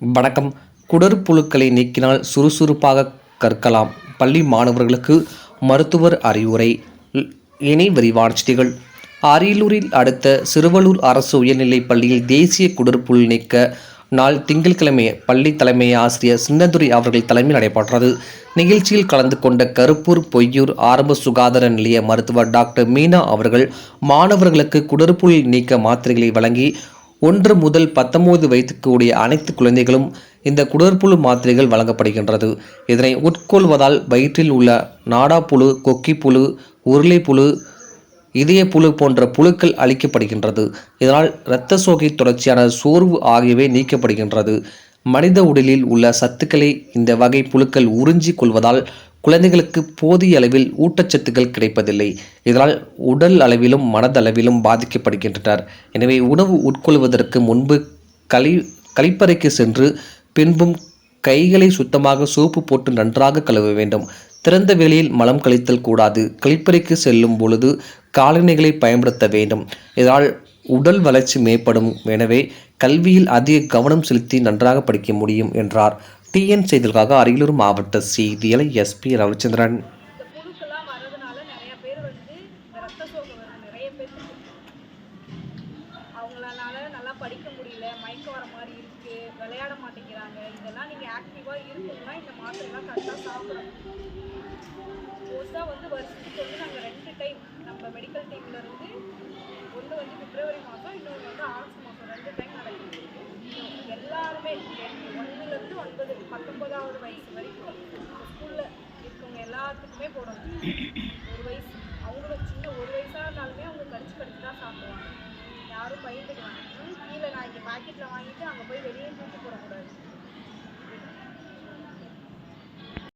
வணக்கம். குடற்புழுக்களை நீக்கினால் சுறுசுறுப்பாக கற்கலாம். பள்ளி மாணவர்களுக்கு மருத்துவர் அறிவுரை. இணை விரிவான செய்திகள். அரியலூரில் அடுத்த சிறுவலூர் அரசு உயர்நிலைப் பள்ளியில் தேசிய குடற்புல் நீக்க நாள் திங்கட்கிழமை பள்ளி தலைமை ஆசிரியர் சின்னதுரை அவர்கள் தலைமையில் நடைபெற்றது. நிகழ்ச்சியில் கலந்து கொண்ட கருப்பூர் பொய்யூர் ஆரம்ப சுகாதார நிலைய மருத்துவர் டாக்டர் மீனா அவர்கள் மாணவர்களுக்கு குடற்புல் நீக்க மாத்திரைகளை வழங்கி ஒன்று முதல் பத்தொன்பது வயதுக்குடைய அனைத்து குழந்தைகளும் இந்த குடற்புழு மாத்திரைகள் வழங்கப்படுகின்றது. இதனை உட்கொள்வதால் வயிற்றில் உள்ள நாடாப்புழு கொக்கிப்புழு உருளைப்புழு இதயப்புழு போன்ற புழுக்கள் அழிக்கப்படுகின்றது. இதனால் இரத்த சோகை தொடர்ச்சியான சோர்வு ஆகியவை நீக்கப்படுகின்றது. மனித உடலில் உள்ள சத்துக்களை இந்த வகை புழுக்கள் உறிஞ்சிக் கொள்வதால் குழந்தைகளுக்கு போதிய அளவில் ஊட்டச்சத்துக்கள் கிடைப்பதில்லை. இதனால் உடல் அளவிலும் மனதளவிலும் பாதிக்கப்படுகின்றனர். எனவே உணவு உட்கொள்வதற்கு முன்பு கழி கழிப்பறைக்கு சென்று பின்பும் கைகளை சுத்தமாக சோப்பு போட்டு நன்றாக கழுவ வேண்டும். திறந்த வெளியில் மலம் கழித்தல் கூடாது. கழிப்பறைக்கு செல்லும் பொழுது காலணிகளை பயன்படுத்த வேண்டும். இதனால் உடல் வளர்ச்சி மேம்படும். எனவே கல்வியில் அதிக கவனம் செலுத்தி நன்றாக படிக்க முடியும் என்றார் டிஎன் செய்திகளுக்காக அரியலூர் மாவட்ட செய்தியாளர் எஸ்பி ரவிச்சந்திரன் இந்த புழுக்கெல்லாம் வர்றதுனால நிறைய பேர் வந்து ரத்த சோகை வருது நிறைய பேருக்கு அவங்களால நல்லா படிக்க முடியல மயக்கம் வர மாதிரி இருக்கு விளையாட மாட்டேங்கிறாங்க. இதெல்லாம் நீங்க ஆக்டிவா இருக்கணும்னா இந்த மாத்திரைலாம் கரெக்டாக சாப்பிடணும். மோஸ்ட்டாக வந்து வருஷத்துக்கு வந்து நாங்கள் ரெண்டு டைம் நம்ம மெடிக்கல் டீம்ல இருந்து ஒன்று வந்து பிப்ரவரி மாதம் இன்னொன்று வந்து ஆகஸ்ட் மாதம் ரெண்டு டைம் நடக்குது. எல்லாருமே ஒன்பது பத்தொன்பதாவது வயசு வரைக்கும் ஸ்கூலில் இருக்கவங்க எல்லாத்துக்குமே போடணும். ஒரு வயசு அவங்களோட சின்ன ஒரு வயசாக இருந்தாலுமே அவங்க கடிச்சு கடிச்சு தான் சாப்பிடுவாங்க. யாரும் பயந்துக்குவாங்க. கீழே நான் இங்கே பாக்கெட்டில் வாங்கிட்டு அங்கே போய் வெளியே